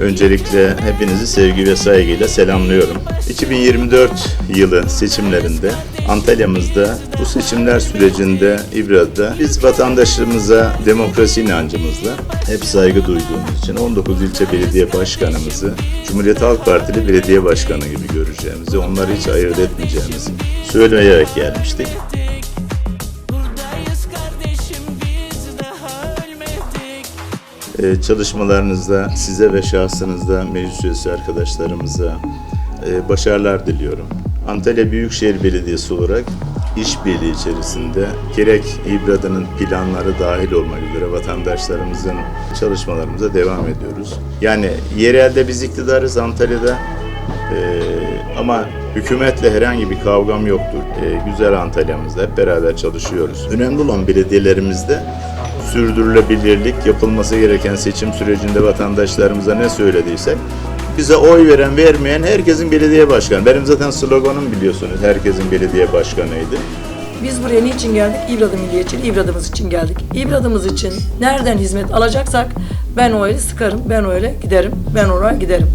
Öncelikle hepinizi sevgi ve saygıyla selamlıyorum. 2024 yılı seçimlerinde Antalya'mızda bu seçimler sürecinde İbra'da biz vatandaşlarımıza demokrasi inancımızla hep saygı duyduğumuz için 19 ilçe belediye başkanımızı Cumhuriyet Halk Partili belediye başkanı gibi göreceğimizi, onları hiç ayırt etmeyeceğimizi söyleyerek gelmiştik. Ee, çalışmalarınızda size ve şahsınızda meclis üyesi arkadaşlarımıza e, başarılar diliyorum. Antalya Büyükşehir Belediyesi olarak işbirliği içerisinde gerek İBRAD'ın planları dahil olmak üzere vatandaşlarımızın çalışmalarımıza devam ediyoruz. Yani yerelde biz iktidarız Antalya'da ee, ama hükümetle herhangi bir kavgam yoktur. Ee, güzel Antalya'mızda hep beraber çalışıyoruz. Önemli olan belediyelerimizde sürdürülebilirlik yapılması gereken seçim sürecinde vatandaşlarımıza ne söylediysek bize oy veren vermeyen herkesin belediye başkanı. Benim zaten sloganım biliyorsunuz herkesin belediye başkanıydı. Biz buraya niçin geldik? İbradı milliyetçiliği İbradımız için geldik. İbradımız için nereden hizmet alacaksak ben o eli sıkarım, ben öyle giderim, ben oraya giderim.